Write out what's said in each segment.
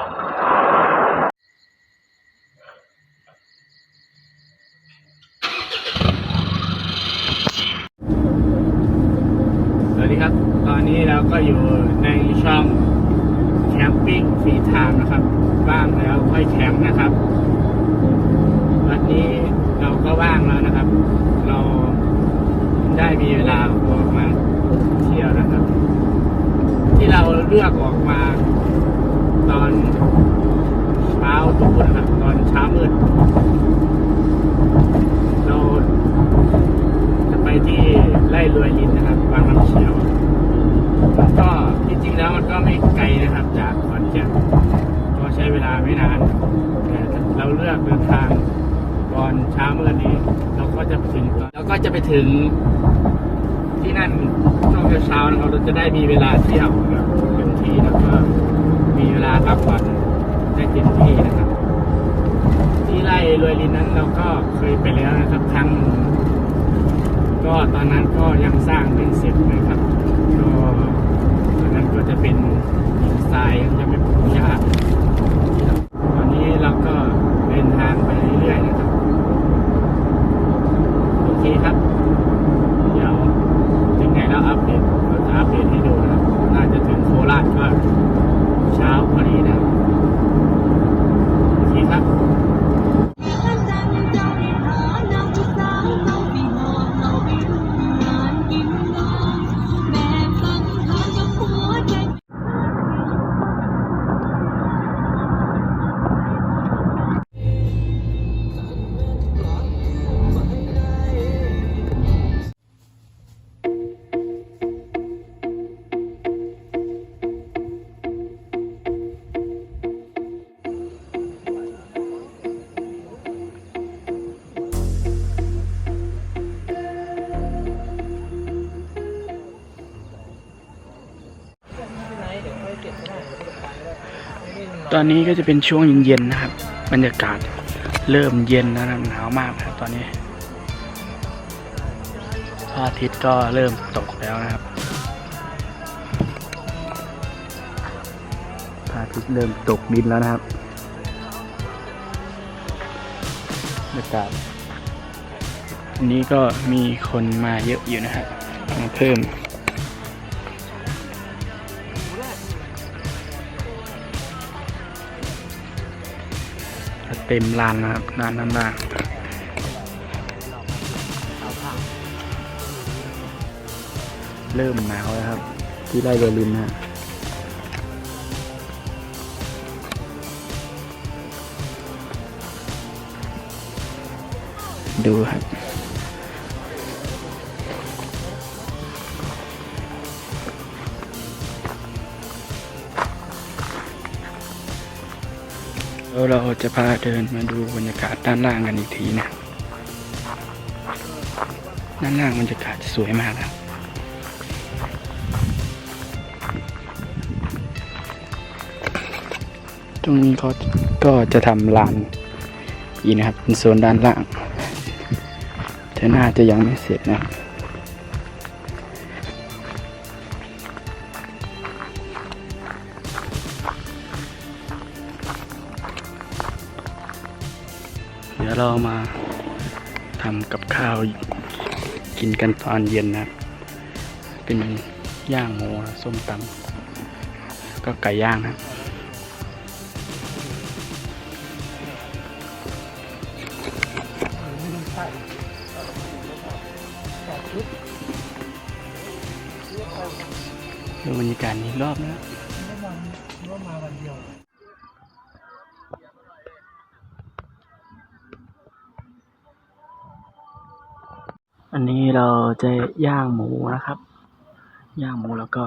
สวัสดีครับ ตอนนี้เราก็อยู่ในช่องแคมปิ้งฟรีไทม์นะครับว่างแล้วค่อยแคมป์นะครับ วันนี้เราก็ว่างแล้วนะครับ เราได้มีเวลาออกมาเที่ยวนะครับ ที่เราเลือกออกมา ตอนเช้าทุกคนนะครับตอนเช้ามืดเราจะไปที่ไร่รวยลินนะครับบางน้ำเขียวมันก็ที่จริงแล้วมันก็ไม่ไกลนะครับ จากขอนแก่นก็ใช้เวลาไม่นานแต่เราเลือกเดินทางตอนเช้ามืดนี้ เราก็จะไปถึงเราก็จะไปถึงที่นั่นช่วงเช้าๆนะครับเราจะได้มีเวลาเที่ยวนะครับเต็มที่แล้วก็ มีเวลาพักผ่อนได้เต็มที่นะครับ ที่ไร่รวยลินนั้นเราก็เคยไปแล้วนะครับครั้งก็ตอนนั้นก็ยังสร้างไม่เสร็จนะครับก็ตอนนั้นก็จะเป็นหินทรายยังไม่ปลูกหญ้า ตอนนี้ก็จะเป็นช่วงเย็นๆนะครับ บรรยากาศเริ่มเย็นแล้วนะหนาวมากนะครับตอนนี้พระอาทิตย์ก็เริ่มตกแล้วนะครับพระอาทิตย์เริ่มตกดินแล้วนะครับบรรยากาศวันนี้ก็มีคนมาเยอะอยู่นะครับเพิ่ม เต็มลานนะครับลานน้ำล่างเริ่มหนาวแล้วครับ ที่ไร่เบอร์ลินนะฮะดูครับ แล้วเราจะพาเดินมาดูบรรยากาศด้านล่างกันอีกทีนะ ด้านล่างบรรยากาศสวยมากครับตรงนี้เขาก็จะทำลานอีกนะครับ เป็นโซนด้านล่างแต่น่าจะยังไม่เสร็จนะ ดี๋ยวเรามาทำกับข้าวกินกันตอนเย็นนะ เป็นย่างหมูส้มตำก็ไก่ย่างนะดูบรรยากาศอีกรอบนะ อันนี้เราจะย่างหมูนะครับ ย่างหมูแล้วก็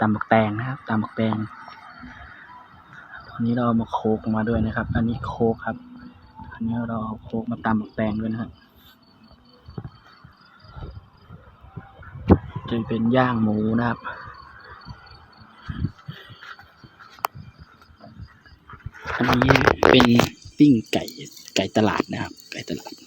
ตำบักแตงนะครับตำบักแตงตอนนี้เราเอามาโคกมาด้วยนะครับ อันนี้โคกครับ อันนี้เราเอาโคกมาตำบักแตงด้วยนะครับจะเป็นย่างหมูนะครับอันนี้เป็นปิ้งไก่ไก่ตลาดนะครับ ไก่ตลาด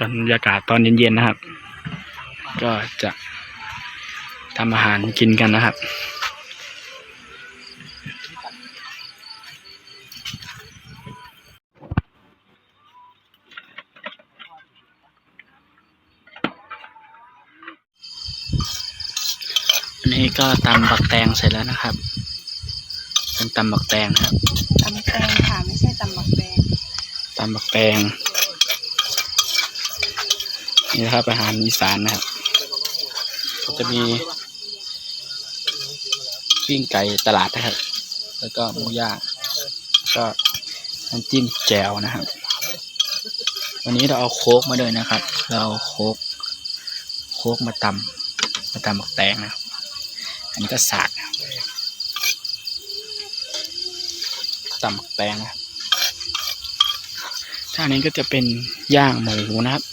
บรรยากาศตอนเย็นๆนะครับ ก็จะทำอาหารกินกันนะครับนี่ก็ตำบักแตงเสร็จแล้วนะครับ เป็นตำบักแตงครับตำแตงค่ะไม่ใช่ตำบักแตงตำบักแตง นี่นะครับอาหารอีสานนะครับก็จะมีปิ้งไก่ตลาดนะครับ แล้วก็หมูย่างก็น้ำจิ้มแจ่วนะครับ วันนี้เราเอาโค้กมาด้วยนะครับ เราเอาโค้กโค้กมาตำมาตำบักแตงนะครับอันนี้ก็สากตำบักแตงนะครับท่านี้ก็จะเป็นย่างหมูนะครับ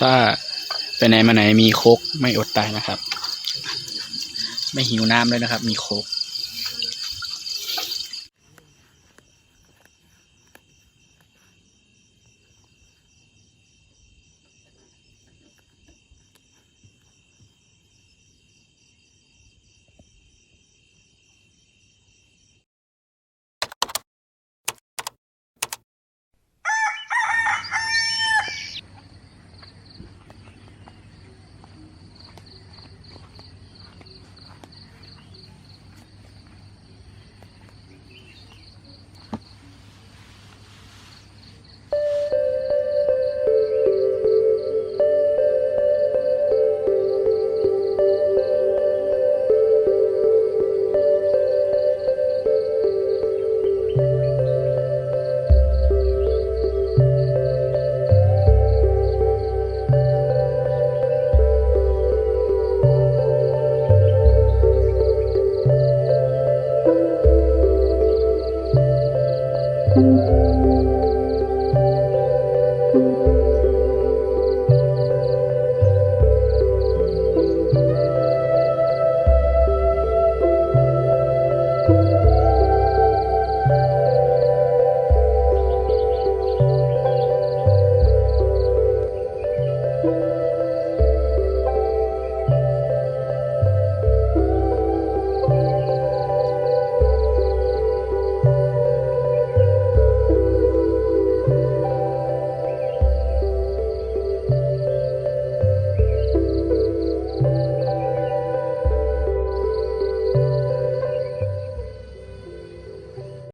ถ้าไปไหนมาไหนมีโคกไม่อดตายนะครับ ไม่หิวน้ำเลยนะครับ มีโคก